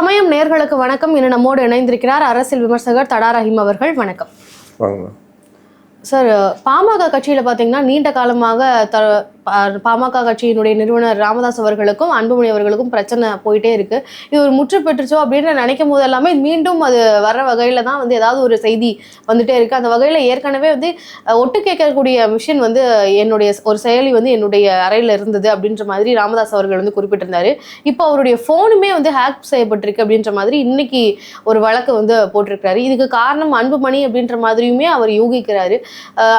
சமயம் நேர்களுக்கு வணக்கம். இன்று நம்மோடு இணைந்திருக்கிறார் அரசியல் விமர்சகர் தடா ரஹீம் அவர்கள். வணக்கம். சார் பாமக கட்சியில பாத்தீங்கன்னா நீண்ட காலமாக த பாமக கட்சியினுடைய நிறுவனர் ராமதாஸ் அவர்களுக்கும் அன்புமணி அவர்களுக்கும் பிரச்சனை போயிட்டே இருக்கு. இது ஒரு முற்று பெற்றுச்சோ அப்படின்னு நினைக்கும் போது எல்லாமே மீண்டும் அது வர வகையில தான் வந்து ஏதாவது ஒரு செய்தி வந்துட்டே இருக்கு. அந்த வகையில ஏற்கனவே வந்து ஒட்டு கேட்கக்கூடிய மிஷின் வந்து என்னுடைய ஒரு செயலி வந்து என்னுடைய அறையில இருந்தது அப்படின்ற மாதிரி ராமதாஸ் அவர்கள் வந்து குறிப்பிட்டிருந்தாரு. இப்போ அவருடைய ஃபோனுமே வந்து ஹேக் செய்யப்பட்டிருக்கு அப்படின்ற மாதிரி இன்னைக்கு ஒரு வழக்கு வந்து போட்டிருக்கிறாரு. இதுக்கு காரணம் அன்புமணி அப்படின்ற மாதிரியுமே அவர் யூகிக்கிறாரு.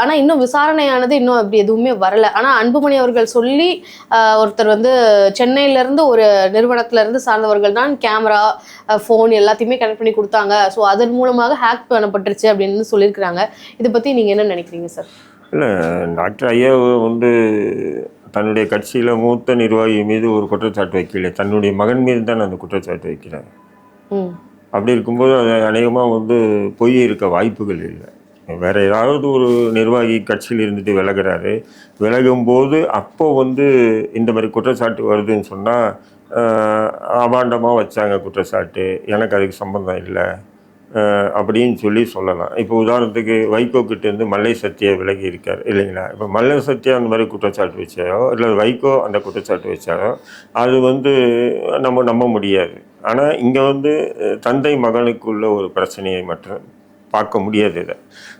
ஆனா இன்னும் விசாரணையானது இன்னும் அப்படி எதுவுமே வரல. ஆனா அன்புமணி அவர்கள் சொல்லி ஒருத்தர் வந்து சென்னையில இருந்து ஒரு நிறுவனத்துல இருந்து சார்ந்தவர்கள் தான் கேமரா ஃபோன் எல்லாத்தையுமே கனெக்ட் பண்ணி கொடுத்தாங்க. ஸோ அதன் மூலமாக ஹேக் பண்ணப்பட்டுருச்சு அப்படின்னு சொல்லியிருக்கிறாங்க. இதை பத்தி நீங்க என்ன நினைக்கிறீங்க சார் இல்லை டாக்டர் ஐயா வந்து தன்னுடைய கட்சியில் மூத்த நிர்வாகி மீது ஒரு குற்றச்சாட்டு வைக்கல. தன்னுடைய மகன் மீது தான் அந்த குற்றச்சாட்டு வைக்கிறார் ம். அப்படி இருக்கும்போது அது அநேகமாக வந்து பொய் இருக்க வாய்ப்புகள் இல்லை. வேற ஏதாவது ஒரு நிர்வாகி கட்சியில் இருந்துட்டு விலகுறாரு. விலகும்போது அப்போ வந்து இந்த மாதிரி குற்றச்சாட்டு வருதுன்னு சொன்னால் அபாண்டமாக வச்சாங்க குற்றச்சாட்டு. எனக்கு அதுக்கு சம்பந்தம் இல்லை. அப்படின்னு சொல்லி சொல்லலாம். இப்போ உதாரணத்துக்கு வைகோ கிட்டேருந்து மல்லை சத்யா விலகி இருக்கார். இல்லைங்களா? இப்போ மல்லை சத்தியா அந்த மாதிரி குற்றச்சாட்டு வச்சாரோ இல்லை வைகோ அந்த குற்றச்சாட்டு வச்சாரோ அது வந்து நம்ம நம்ப முடியாது. ஆனால் இங்கே வந்து தந்தை மகனுக்குள்ள ஒரு பிரச்சனையை மட்டும் பார்க்க முடியாது இதை.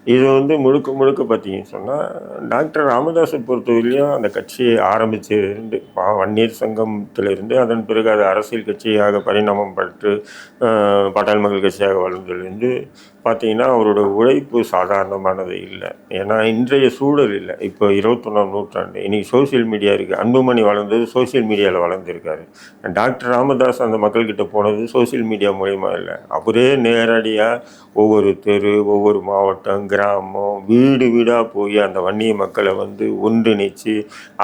இது வந்து முழுக்க முழுக்க பார்த்தீங்கன்னு சொன்னால் டாக்டர் ராமதாஸை பொறுத்தவரையிலையும் அந்த கட்சியை ஆரம்பிச்சிருந்து பா- வன்னியர் சங்கத்திலிருந்து அதன் பிறகு அது அரசியல் கட்சியாக பரிணாமம் பெற்று அஹ், மக்கள் கட்சியாக வளர்ந்ததுலேருந்து பார்த்தீங்கன்னா அவரோட உழைப்பு சாதாரணமானது இல்லை. ஏன்னா இன்றைய சூழல் இல்லை. இப்போ இருபத்தொன்னாம் நூற்றாண்டு. இன்றைக்கி சோஷியல் மீடியா இருக்குது அன்புமணி வளர்ந்தது சோஷியல் மீடியாவில் வளர்ந்துருக்காரு. டாக்டர் ராமதாஸ் அந்த மக்கள்கிட்ட போனது சோஷியல் மீடியா மூலயமா இல்லை. அவரே நேரடியாக ஒவ்வொரு தெரு ஒவ்வொரு மாவட்டம் கிராமம் வீடு வீடாக போய் அந்த வன்னிய மக்களை வந்து ஒன்றிணைச்சு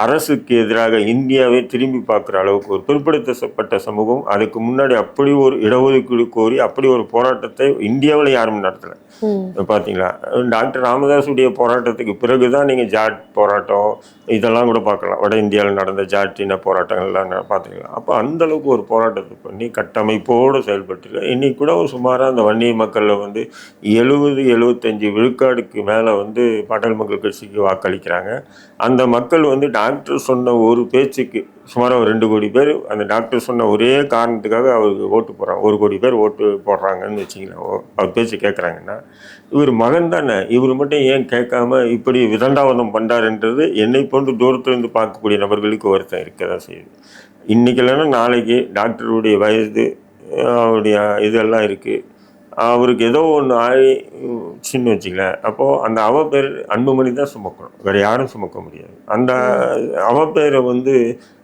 அரசுக்கு எதிராக இந்தியாவை திரும்பி பார்க்குற அளவுக்கு ஒரு பிற்படுத்தப்பட்ட சமூகம் அதுக்கு முன்னாடி அப்படி ஒரு இடஒதுக்கீடு கோரி அப்படி ஒரு போராட்டத்தை இந்தியாவில் யாரும் நடத்தலை. ம். பார்த்தீங்களா டாக்டர் ராமதாஸுடைய போராட்டத்துக்கு பிறகு தான் நீங்கள் ஜாட் போராட்டம் இதெல்லாம் கூட பார்க்கலாம். வட இந்தியாவில் நடந்த ஜாட் இன போராட்டங்கள்லாம் பார்த்தீங்களா அப்போ அந்த அளவுக்கு ஒரு போராட்டத்தை பண்ணி கட்டமைப்போடு செயல்பட்டு இன்னைக்கு கூட சுமாராக அந்த வன்னிய மக்களில் வந்து எழுபது எழுபத்தஞ்சு விழுக்காடுக்கு மேலே வந்து பாட்டாளி மக்கள் கட்சிக்கு வாக்களிக்கிறாங்க. அந்த மக்கள் வந்து டாக்டர் சொன்ன ஒரு பேச்சுக்கு சுமாராக ஒரு ரெண்டு கோடி பேர் அந்த டாக்டர் சொன்ன ஒரே காரணத்துக்காக அவருக்கு ஓட்டு போடுறாங்க. ஒரு கோடி பேர் ஓட்டு போடுறாங்கன்னு வச்சிங்களேன் ஓ- அவர் பேச்சு கேட்குறாங்கன்னா இவர் மகன் தானே. இவர் மட்டும் ஏன் கேட்காம இப்படி விதண்டாவதம் பண்ணுறாருன்றது என்னை போன்று தூரத்துலேருந்து பார்க்கக்கூடிய நபர்களுக்கு ஒருத்தன் இருக்க தான் செய்யுது. இன்றைக்கி இல்லைன்னா நாளைக்கு டாக்டருடைய வயது அவருடைய இதெல்லாம் இருக்குது அவருக்கு ஏதோ ஒன்று ஆகி சின்ன வச்சுங்களேன் அப்போது அந்த அவ பேர் அன்புமணி தான் சுமக்கணும். வேறு யாரும் சுமக்க முடியாது. அந்த அவ பேரை வந்து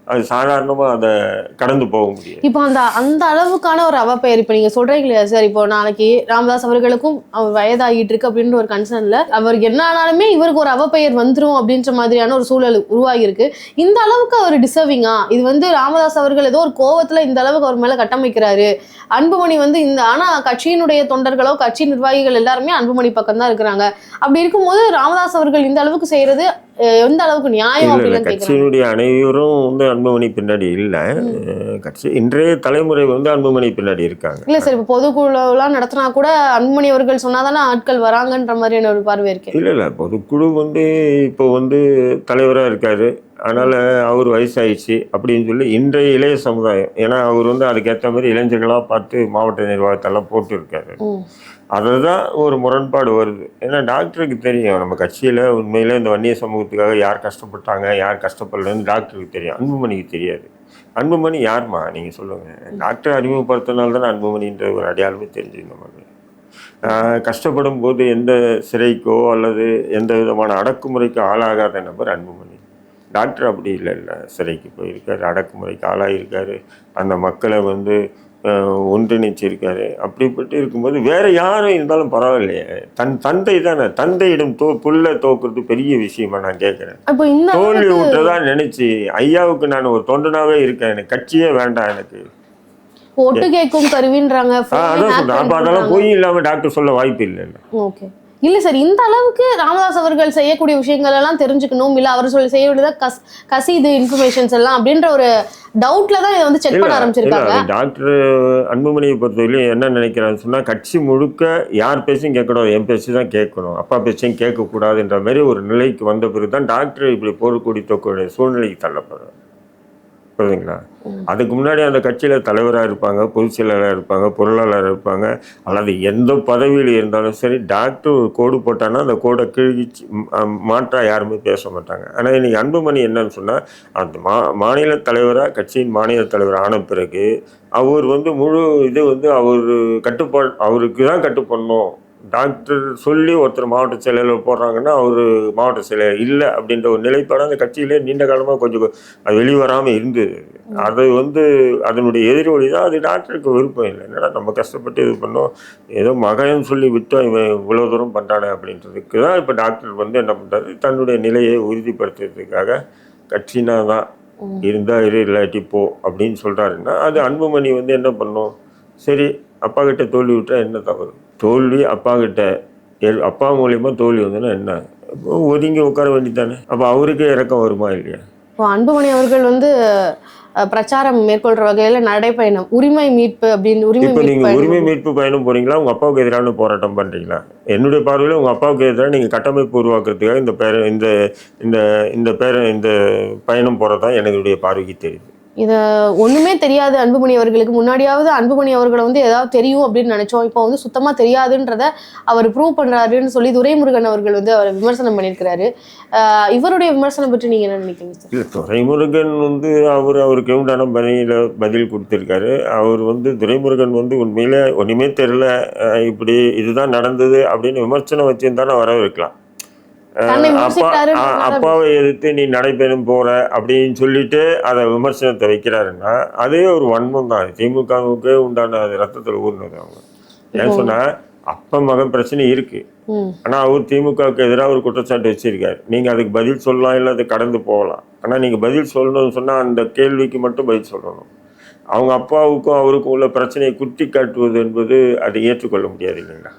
அது சாதாரணமாக அதை கடந்து போக முடியும் இப்போ அந்த அந்த அளவுக்கான ஒரு அவப்பெயர் இப்போ நீங்க சொல்றீங்க இல்லையா சார்? இப்போ நாளைக்கு ராமதாஸ் அவர்களுக்கும் அவர் வயதாகிட்டு இருக்கு அப்படின்ற ஒரு கன்சர்ன்ல அவர் என்ன ஆனாலுமே இவருக்கு ஒரு அவப்பெயர் வந்துரும் அப்படின்ற மாதிரியான ஒரு சூழல் உருவாகி இருக்கு இந்த அளவுக்கு அவர் டிசர்விங்கா இது வந்து ராமதாஸ் அவர்கள் ஏதோ ஒரு கோவத்துல இந்த அளவுக்கு அவர் மேல கட்டமைக்கிறாரு. அன்புமணி வந்து இந்த ஆனா கட்சியினுடைய தொண்டர்களோ கட்சி நிர்வாகிகள் எல்லாருமே அன்புமணி பக்கம் தான் இருக்கிறாங்க. அப்படி இருக்கும்போது ராமதாஸ் அவர்கள் இந்த அளவுக்கு செய்யறது எந்த அளவுக்கு நியாயம் இல்லை கட்சியினுடைய அனைவரும் வந்து அன்புமணி பின்னாடி இல்லை. கட்சி இன்றைய தலைமுறை வந்து அன்புமணி பின்னாடி இருக்காங்க. இல்ல சார் இப்போ பொதுக்குழுலாம் நடத்தினா கூட அன்புமணி அவர்கள் சொன்னாதானே ஆட்கள் வராங்கன்ற மாதிரியான ஒரு பார்வை இருக்கு. இல்லை இல்லை பொதுக்குழு வந்து இப்போ வந்து தலைவராக இருக்கார். அதனால் அவர் வயசாயிடுச்சு அப்படின்னு சொல்லி இன்றைய இளைய சமுதாயம் ஏன்னா அவர் வந்து அதுக்கேற்ற மாதிரி இளைஞர்களாக பார்த்து மாவட்ட நிர்வாகத்தெல்லாம் போட்டு இருக்காரு அதை அதுதான் ஒரு முரண்பாடு வருது. ஏன்னா டாக்டருக்கு தெரியும். நம்ம கட்சியில் உண்மையில் இந்த வன்னிய சமூகத்துக்காக யார் கஷ்டப்பட்டாங்க யார் கஷ்டப்படலன்னு டாக்டருக்கு தெரியும். அன்புமணிக்கு தெரியாது. அன்புமணி யார்மா? நீங்கள் சொல்லுங்கள் டாக்டர் அறிமுகப்படுத்தினால தானே அன்புமணின்ற ஒரு அடையாளமே தெரிஞ்சு நமக்கு கஷ்டப்படும் போது எந்த சிறைக்கோ அல்லது எந்த விதமான அடக்குமுறைக்கு ஆளாகாத நபர் அன்புமணி. டாக்டர் அப்படி இல்லை இல்லை. சிறைக்கு போயிருக்காரு அடக்குமுறைக்கு ஆளாகியிருக்காரு அந்த மக்களை வந்து ஒன்றிணைச்சிருக்காரு. அப்படிப்பட்டு இருக்கும்போது வேற யாரும் இருந்தாலும் பரவாயில்லையே. தன் தந்தை தானே. தந்தையிடம் தோ புல்ல தோக்குறது பெரிய விஷயமா நான் கேட்குறேன். தோல்வி விட்டுறதா நினைச்சு ஐயாவுக்கு நான் ஒரு தொண்டனாவே இருக்கேன் எனக்கு கட்சியே வேண்டாம் எனக்கு. ஒட்டு கேட்கும் கருவின்றாங்க. அதான் சொல்றேன். அப்போ அதெல்லாம் பொய் இல்லாம டாக்டர் சொல்ல வாய்ப்பு இல்லை ஓகே. இல்ல சார் இந்த அளவுக்கு ராமதாஸ் அவர்கள் செய்யக்கூடிய விஷயங்கள் எல்லாம் தெரிஞ்சுக்கணும். இல்ல அவர் சொல்லி செய்ய வேண்டியதா கஸ் கசிது இன்ஃபர்மேஷன்ஸ் எல்லாம் அப்படின்ற ஒரு டவுட்ல தான் இதை வந்து செக் பண்ண ஆரம்பிச்சிருக்காங்க. டாக்டர் அன்புமணியை பொறுத்தவரையிலும் என்ன நினைக்கிறான்னு சொன்னா கட்சி முழுக்க யார் பேச்சையும் கேட்கக்கூடாது என் பேச்சு தான் கேட்கணும். அப்பா பேச்சையும் கேட்கக்கூடாதுன்ற மாதிரி ஒரு நிலைக்கு வந்த பிறகு தான் டாக்டர் இப்படி போர்க்கொடி தோக்கக்கூடிய சூழ்நிலைக்கு தள்ளப்படுறார். புரியுதுங்களா அதுக்கு முன்னாடி அந்த கட்சியில தலைவராக இருப்பாங்க பொதுச் செயலாளராக இருப்பாங்க பொருளாளராக இருப்பாங்க. அல்லது எந்த பதவியில் இருந்தாலும் சரி டாக்டர் ஒரு கோடு போட்டான்னா அந்த கோடை கிழிச்சு மாற்றா யாருமே பேச மாட்டாங்க. ஆனால் இன்னைக்கு அன்புமணி என்னன்னு சொன்னால் அந்த மா மாநில தலைவராக கட்சியின் மாநில தலைவர் ஆன பிறகு அவர் வந்து முழு இது வந்து அவர் கட்டுப்பாடு அவருக்கு தான் கட்டுப்படணும். டாக்டர் சொல்லி ஒருத்தர் மாவட்ட செயலாளர் போடுறாங்கன்னா அவர் மாவட்ட செயலர் இல்லை அப்படின்ற ஒரு நிலைப்பாடு அந்த கட்சியிலே நீண்ட காலமாக கொஞ்சம் அது வெளிவராமல் இருந்தது அது வந்து அதனுடைய எதிரொலி தான் அது டாக்டருக்கு விருப்பம் இல்லை. என்னடா நம்ம கஷ்டப்பட்டு இது பண்ணோம் ஏதோ மகன் சொல்லி விட்டோம் இவன் இவ்வளோ தூரம் பண்ணுறானே அப்படின்றதுக்கு தான் இப்போ டாக்டர் வந்து என்ன பண்ணுறாரு தன்னுடைய நிலையை உறுதிப்படுத்துறதுக்காக கட்சினா தான் இருந்தா இரு இல்லாட்டி போ அப்படின்னு சொல்கிறாருன்னா அது அன்புமணி வந்து என்ன பண்ணும் சரி அப்பா கிட்ட தோல்வி விட்டா என்ன தவறு? தோல்வி அப்பா கிட்ட அப்பா மூலியமா தோல்வி வந்ததுன்னா என்ன? ஒதுங்கி உட்கார வேண்டியதானே அப்போ அவருக்கே இறக்கம் வருமா இல்லையா? இப்போ அன்புமணி அவர்கள் வந்து பிரச்சாரம் மேற்கொள்ற வகையில நடைப்பயணம் உரிமை மீட்பு அப்படின்னு உரிமை இப்போ மீட்பு நீங்க பயணம். உரிமை மீட்பு பயணம் போறீங்களா? உங்க அப்பாவுக்கு எதிரான போராட்டம் பண்றீங்களா? என்னுடைய பார்வையில் உங்க அப்பாவுக்கு எதிராக நீங்க கட்டமைப்பு உருவாக்குறதுக்காக இந்த பேர இந்த இந்த இந்த பேர இந்த பயணம் போறதா என்னுடைய பார்வைக்கு தெரியுது. இதை ஒன்றுமே தெரியாது அன்புமணி அவர்களுக்கு. முன்னாடியாவது அன்புமணி அவர்களை வந்து ஏதாவது தெரியும் அப்படின்னு நினைச்சோம். இப்போ வந்து சுத்தமாக தெரியாதுன்றத அவர் ப்ரூவ் பண்ணுறாருன்னு சொல்லி துரைமுருகன் அவர்கள் வந்து அவர் விமர்சனம் பண்ணியிருக்கிறாரு. இவருடைய விமர்சனம் பற்றி நீங்கள் என்ன நினைக்கிறீங்க சார்? இல்லை துரைமுருகன் வந்து அவர் அவருக்கு உண்டான பணியில் பதில் கொடுத்துருக்காரு. அவர் வந்து துரைமுருகன் வந்து உண்மையில் ஒன்றுமே தெரில இப்படி இதுதான் நடந்தது அப்படின்னு விமர்சனம் வச்சுருந்தாலும் வரவேற்கலாம் இருக்கலாம். அப்பா அப்பாவை எதிர்த்து நீ நடைபெறும் போற அப்படின்னு சொல்லிட்டு அதை விமர்சனத்தை வைக்கிறாருன்னா அதே ஒரு வன்மம் தான். திமுகவுக்கு உண்டான அது ரத்தத்தில் ஊர்னது அவங்க. ஏன்னு சொன்னா அப்பா மகன் பிரச்சனை இருக்கு. ஆனா அவர் திமுகவுக்கு எதிராக ஒரு குற்றச்சாட்டு வச்சிருக்காரு. நீங்க அதுக்கு பதில் சொல்லலாம் இல்லை அது கடந்து போகலாம். ஆனா நீங்க பதில் சொல்லணும்னு சொன்னா அந்த கேள்விக்கு மட்டும் பதில் சொல்லணும். அவங்க அப்பாவுக்கும் அவருக்கும் உள்ள பிரச்சனையை குத்தி காட்டுவது என்பது அதை ஏற்றுக்கொள்ள முடியாது இல்லைங்களா?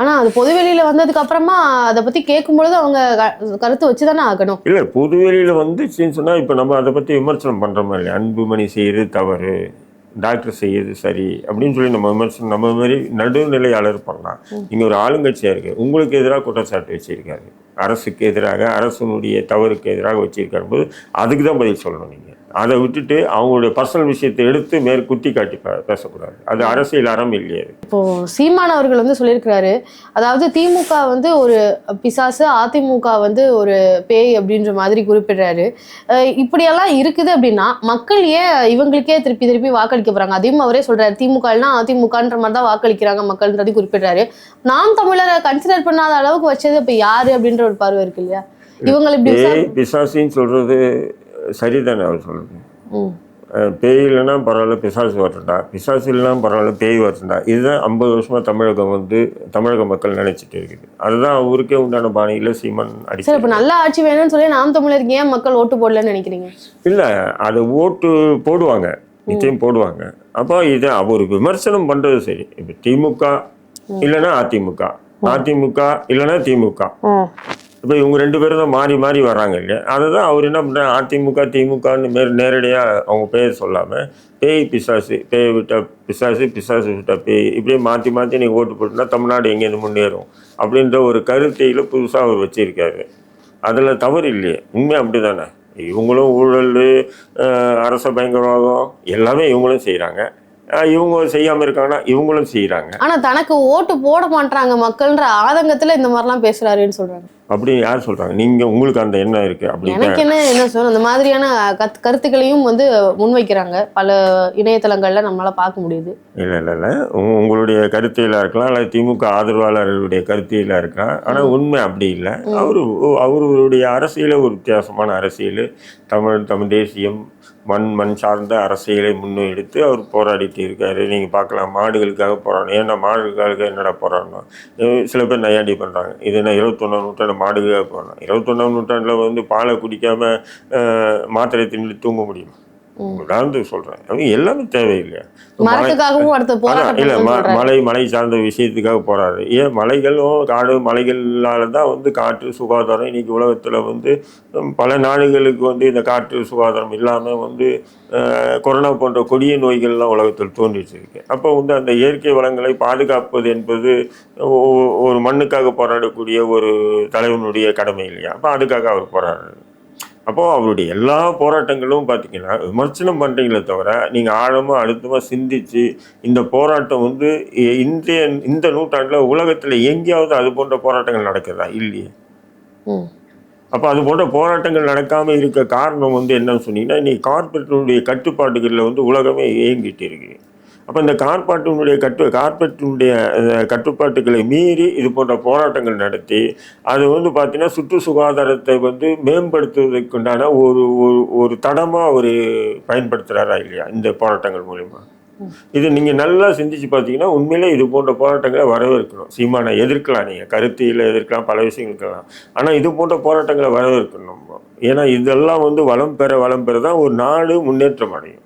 ஆனா அது பொதுவெளியில வந்ததுக்கு அப்புறமா அதை பத்தி கேட்கும் பொழுது அவங்க க- கருத்து வச்சுதானே ஆகணும். இல்லை பொதுவெளியில் வந்துச்சுன்னு சொன்னால் இப்போ நம்ம அதை பற்றி விமர்சனம் பண்ணுறோமா இல்லையா அன்புமணி செய்யறது தவறு டாக்டர் செய்யறது சரி அப்படின்னு சொல்லி நம்ம விமர்சனம் நம்ம மாதிரி நடுநிலையாளர் பண்ணலாம் இங்கே ஒரு ஆளுங்கட்சியாக இருக்குது உங்களுக்கு எதிராக குற்றச்சாட்டு வச்சிருக்காரு. அரசுக்கு எதிராக அரசனுடைய தவறுக்கு எதிராக வச்சிருக்காரு போது அதுக்கு தான் பதில் சொல்லணும் நீங்கள் அதை விட்டுட்டு அவங்களுடைய பர்சனல் விஷயத்தை எடுத்து மேல் குத்தி காட்டி பேசக்கூடாது. அது அரசியல் அறம் இல்லையே. இப்போ சீமான் அவர்கள் வந்து சொல்லியிருக்கிறாரு அதாவது திமுக வந்து ஒரு பிசாசு அதிமுக வந்து ஒரு பேய் அப்படின்ற மாதிரி குறிப்பிடுறாரு. இப்படியெல்லாம் இருக்குது அப்படின்னா மக்கள் ஏன் இவங்களுக்கே திருப்பி திருப்பி வாக்களிக்க போறாங்க? அதையும் அவரே சொல்றாரு. திமுகனா அதிமுகன்ற மாதிரி தான் வாக்களிக்கிறாங்க மக்கள்ன்றது குறிப்பிடுறாரு. நாம் தமிழரை கன்சிடர் பண்ணாத அளவுக்கு வச்சது இப்ப யாரு அப்படின்ற ஒரு பார்வை இருக்கு இல்லையா? இவங்களை பிசாசின்னு சொல்கிறது சரிதானே அவர். அஹ் பேய் இல்லைன்னா பரவாயில்ல பிசாசு வரட்டா பிசாசு இல்லைன்னா பரவாயில்ல பேய் வரட்டா இதுதான் ஐம்பது வருஷமா தமிழகம் வந்து தமிழக மக்கள் நினைச்சிட்டு இருக்குது. அதுதான் அவருக்கே உண்டான பாணியில் சீமான் சரி அடிச்சு இப்ப நல்ல ஆட்சி வேணும்னு சொல்லி நாம் தமிழருக்கு ஏன் மக்கள் ஓட்டு போடலன்னு நினைக்கிறீங்க? இல்லை அது ஓட்டு போடுவாங்க. நிச்சயம் போடுவாங்க. அப்போ இது அவர் விமர்சனம் பண்ணுறது சரி. இப்போ திமுக இல்லைன்னா அதிமுக. அதிமுக இல்லைன்னா திமுக. இப்போ இவங்க ரெண்டு பேரும் தான் மாறி மாறி வர்றாங்க இல்லையா அதை தான் அவர் என்ன பண்ணுறாரு அதிமுக திமுகன்னு மாரி நேரடியாக அவங்க பேர் சொல்லாமல் பேய் பிசாசு பேய் விட்ட பிசாசு பிசாசு விட்டா பேய் இப்படியே மாற்றி மாற்றி நீங்கள் ஓட்டு போட்டுனா தமிழ்நாடு எங்கேருந்து முன்னேறும்? அப்படின்ற ஒரு கருத்தையில் புதுசாக அவர் வச்சுருக்காரு. அதில் தவறு இல்லையே. உண்மை அப்படி தானே இவங்களும் ஊழல் அரச பயங்கரவாதம் எல்லாமே இவங்களும் செய்கிறாங்க இவங்க செய்யாமல் இருக்காங்கன்னா இவங்களும் செய்கிறாங்க ஆனா தனக்கு ஓட்டு போட மாட்டாங்க மக்கள்ன்ற ஆதங்கத்துல இந்த மாதிரிலாம் பேசுறாருன்னு சொல்றாங்க அப்படி யார் சொல்கிறாங்க நீங்கள் உங்களுக்கு அந்த எண்ணம் இருக்குது அப்படி எனக்கு என்ன என்ன சொல்ல அந்த மாதிரியான கத் கருத்துக்களையும் வந்து முன்வைக்கிறாங்க. பல இணையதளங்கள்ல நம்மளால பார்க்க முடியுது. இல்லை இல்லை இல்லை. உங்களுடைய கருத்தியலாக இருக்கலாம் அல்லது திமுக ஆதரவாளர்களுடைய கருத்தியலாக இருக்கலாம். ஆனால் உண்மை அப்படி இல்லை. அவர் அவருடைய அரசியலே ஒரு வித்தியாசமான அரசியல். தமிழ் தமிழ் தேசியம் மண் மண் சார்ந்த அரசியலை முன்னெடுத்து அவர் போராடிட்டு இருக்காரு. நீங்கள் பார்க்கலாம் மாடுகளுக்காக போராடணும். ஏன்னா மாடுகளுக்காக என்னடா போராடணும்? சில பேர் நையாண்டி பண்ணுறாங்க இது என்ன இருபத்தொன்னாம் நூற்றாண்டு மாடுகளாக போராடணும் இருபத்தொன்னாம் நூற்றாண்டில் வந்து பாலை குடிக்காமல் மாத்திரை தின்னு தூங்க முடியுமா? உதாரணத்துக்கு சொல்கிறேன் அவங்க எல்லாமே தேவையில்லையா? மரத்துக்காகவும் அடுத்த இல்லை. மலை மலை சார்ந்த விஷயத்துக்காக போறாரு ஏன் மலைகளும் காடு மலைகளால தான் வந்து காற்று சுகாதாரம் இன்னைக்கு உலகத்தில் வந்து பல நாடுகளுக்கு வந்து இந்த காற்று சுகாதாரம் இல்லாமல் வந்து கொரோனா போன்ற கொடிய நோய்கள்லாம் உலகத்தில் தோன்றிட்டு இருக்கு. அப்போ வந்து அந்த இயற்கை வளங்களை பாதுகாப்பது என்பது ஒரு மண்ணுக்காக போராடக்கூடிய ஒரு தலைவனுடைய கடமை இல்லையா? அப்போ அதுக்காக அவர் போராடுறாரு. அப்போ அவருடைய எல்லா போராட்டங்களும் பார்த்தீங்கன்னா விமர்சனம் பண்ணுறீங்களே தவிர நீங்கள் ஆழமாக அழுத்தமாக சிந்திச்சு இந்த போராட்டம் வந்து இன்றைய இந்த நூற்றாண்டில் உலகத்தில் எங்கேயாவது அது போன்ற போராட்டங்கள் நடக்குதா? இல்லையே. ம். அப்போ அது போன்ற போராட்டங்கள் நடக்காமல் இருக்க காரணம் வந்து என்னன்னு சொன்னீங்கன்னா இன்னைக்கு கார்பரேட்டினுடைய கட்டுப்பாடுகளில் வந்து உலகமே இயங்கிட்டு இருக்கு. அப்போ இந்த கார்பாட்டினுடைய கட்டு கார்பெட்டினுடைய கட்டுப்பாட்டுகளை மீறி இது போன்ற போராட்டங்கள் நடத்தி அது வந்து பார்த்திங்கன்னா சுற்று சுகாதாரத்தை வந்து மேம்படுத்துவதற்குண்டான ஒரு ஒரு ஒரு தடமாக அவர் பயன்படுத்துகிறாரா இல்லையா இந்த போராட்டங்கள் மூலிமா இது நீங்கள் நல்லா சிந்திச்சு பார்த்தீங்கன்னா உண்மையிலே இது போன்ற போராட்டங்களை வரவேற்கணும். சீமானை எதிர்க்கலாம் நீங்கள் கருத்தியில் எதிர்க்கலாம் பல விஷயங்கள் இருக்கலாம். ஆனால் இது போன்ற போராட்டங்களை வரவேற்கணும். நம்ம ஏன்னா இதெல்லாம் வந்து வளம் பெற வளம் பெற தான் ஒரு நாடு முன்னேற்றம் அடையும்.